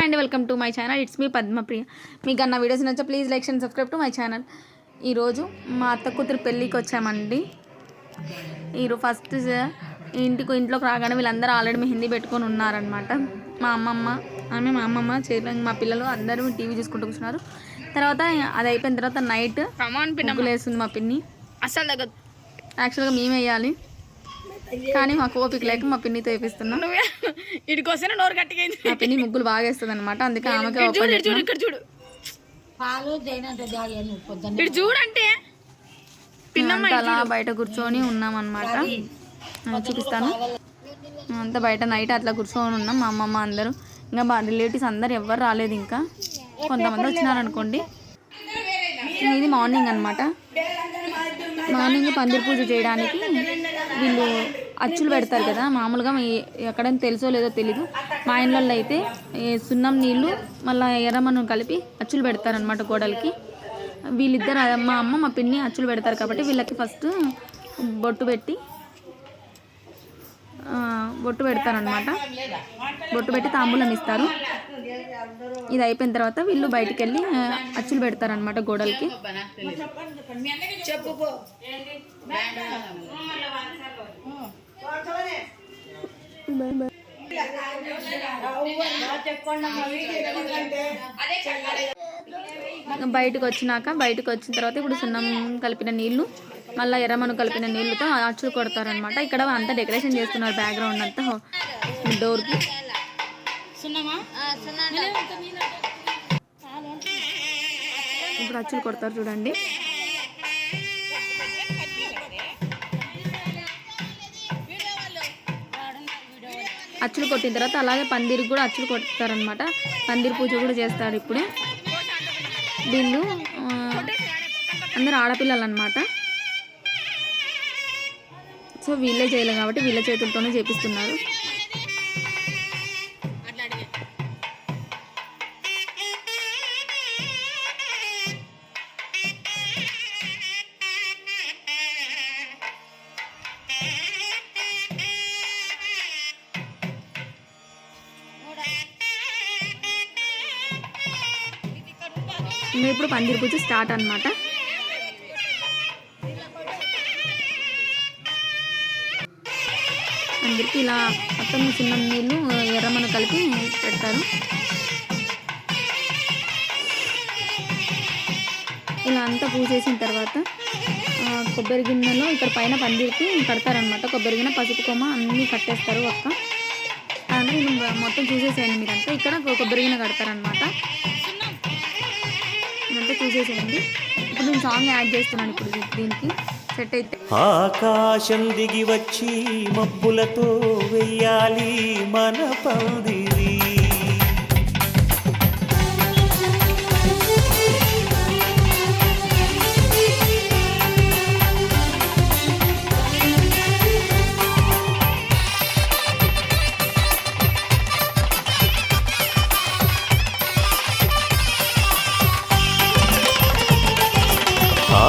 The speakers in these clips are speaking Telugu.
హాయ్ అండి welcome to my channel. It's me Padmapriya మీకు అన్న videos నచ్చా please like and subscribe to my channel ఈరోజు మా అత్త కూతురు పెళ్ళికి వచ్చామండి. ఈరోజు ఫస్ట్ ఇంటికి ఇంట్లోకి రాగానే వీళ్ళందరూ ఆల్రెడీ మెహందీ పెట్టుకొని ఉన్నారనమాట మా అమ్మమ్మ ఆమె మా అమ్మమ్మ చేతులు మా పిల్లలు అందరూ టీవీ చూసుకుంటూ కూర్చున్నారు. తర్వాత అది అయిపోయిన తర్వాత నైట్ వేస్తుంది మా పిన్ని. అసలు యాక్చువల్గా మేము వేయాలి. కానీ మాకు ఓపిక లేక మా పిన్నితో వేపిస్తున్నాం నువ్వే నోరు గట్టిగా మా పిన్ని ముగ్గులు బాగా వేస్తుంది అనమాట అందుకే ఆమెకే చూడు చూడు ఇక్కడ చూడు. పాలు ఇటు చూడంటే పిన్నమ్మ అలా బయట కూర్చొని ఉన్నాం అనమాట చూపిస్తాను. అంతా బయట నైట్ అట్లా కూర్చొని ఉన్నాం మా అమ్మమ్మ అందరూ. ఇంకా మా రిలేటివ్స్ అందరు ఎవ్వరు రాలేదు ఇంకా. కొంతమంది వచ్చినారనుకోండి. ఇది మార్నింగ్ అనమాట మార్నింగ్ పందిరి పూజ చేయడానికి వీళ్ళు అచ్చులు పెడతారు కదా మామూలుగా ఎక్కడైనా తెలుసో లేదో తెలీదు. మా ఇంట్లో అయితే సున్నం నీళ్ళు మళ్ళీ ఎర్రమన్ను కలిపి అచ్చులు పెడతారనమాట గోడలకి. వీళ్ళిద్దరు మా అమ్మ మా పిన్ని అచ్చులు పెడతారు కాబట్టి వీళ్ళకి ఫస్ట్ బొట్టు పెట్టి బొట్టు పెడతారనమాట బొట్టు పెట్టి తాంబూలం ఇస్తారు. ఇది అయిపోయిన తర్వాత వీళ్ళు బయటికి వెళ్ళి అచ్చులు పెడతారనమాట గోడలకి. బయటకు వచ్చినాక బయటకు వచ్చిన తర్వాత ఇప్పుడు సున్నం కలిపిన నీళ్ళు మళ్ళీ ఎర్రమను కలిపిన నీళ్ళతో అచ్చులు కొడతారనమాట ఇక్కడ అంతా డెకరేషన్ చేస్తున్నారు బ్యాక్గ్రౌండ్ అంతా డోర్కి. ఇప్పుడు అచ్చులు కొడతారు చూడండి. అచ్చులు కొట్టిన తర్వాత అలాగే పందిరికి కూడా అచ్చులు కొడతారనమాట పందిరి పూజ కూడా చేస్తారు ఇప్పుడే. వీళ్ళు అందరు ఆడపిల్లలు అనమాట సో వీళ్ళే చేయాలి కాబట్టి వీళ్ళ చేతులతోనే చేపిస్తున్నారు. ఇప్పుడు పందిరి పూజ స్టార్ట్ అనమాట అందరికీ ఇలా మొత్తం చిన్న నీళ్ళు ఎర్రమన కలిపి పెడతారు ఇలా అంతా పూసేసిన తర్వాత కొబ్బరి గిన్నెలో ఇక్కడ పైన పందిరికి కడతారనమాట కొబ్బరి గిన్నె పసుపు కొమ్మ అన్నీ కట్టేస్తారు ఒక్క అంటే మొత్తం చూసేసేయండి మీరంతా. ఇక్కడ కొబ్బరి గిన్నె కడతారనమాట ఇదంతా చూసేసేయండి. ఇప్పుడు నేను సాంగ్ యాడ్ చేస్తున్నాను ఇప్పుడు దీనికి. సెట్ అయితే. ఆకాశం దిగి వచ్చి మబ్బులతో వెయ్యాలి మన పందిరి.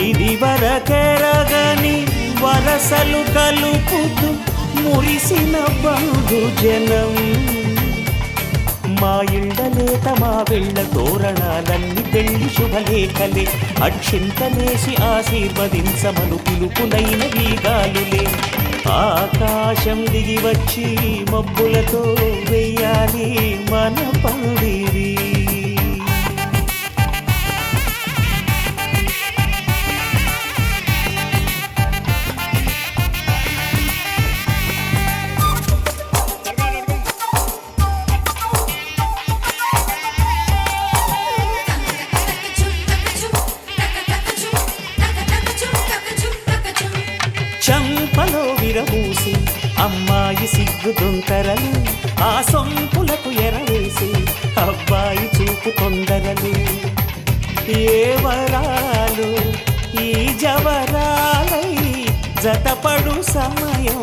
ఇది వరకెరగని వరసలు కలుపుతూ మురిసిన బంధు జనం. మా ఇళ్ళలేత మా వెళ్ళ తోరణాలన్నీ పెళ్ళి శుభలేఖలే. అక్షింతలేసి ఆశీర్వదించమను పిలుపులైన వీగాలులే. ఆకాశం దిగి వచ్చి మబ్బులతో వెయ్యాలి మన పందిరి దొంతరలు ఆ సొంపులకు ఎరవేసి అబ్బాయి చూపు తొందరలు ఏ వరాలు ఈ జవరాలై జతపడు సమయం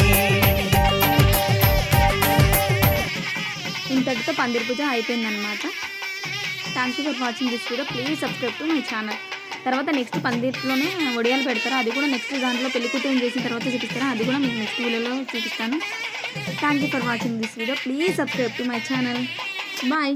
ఇంతటితో పందిరి పూజ అయిపోయిందనమాట thank you for watching this video please subscribe to my channel తర్వాత నెక్స్ట్ పందిరిలోనే వడియాలు పెడతారు? అది కూడా నెక్స్ట్ దాంట్లో పెళ్ళి కూతురు చేసిన తర్వాత చూపిస్తారు? అది కూడా మీకు నెక్స్ట్ వీడియోలో చూపిస్తాను. Thank you for watching this video please subscribe to my channel bye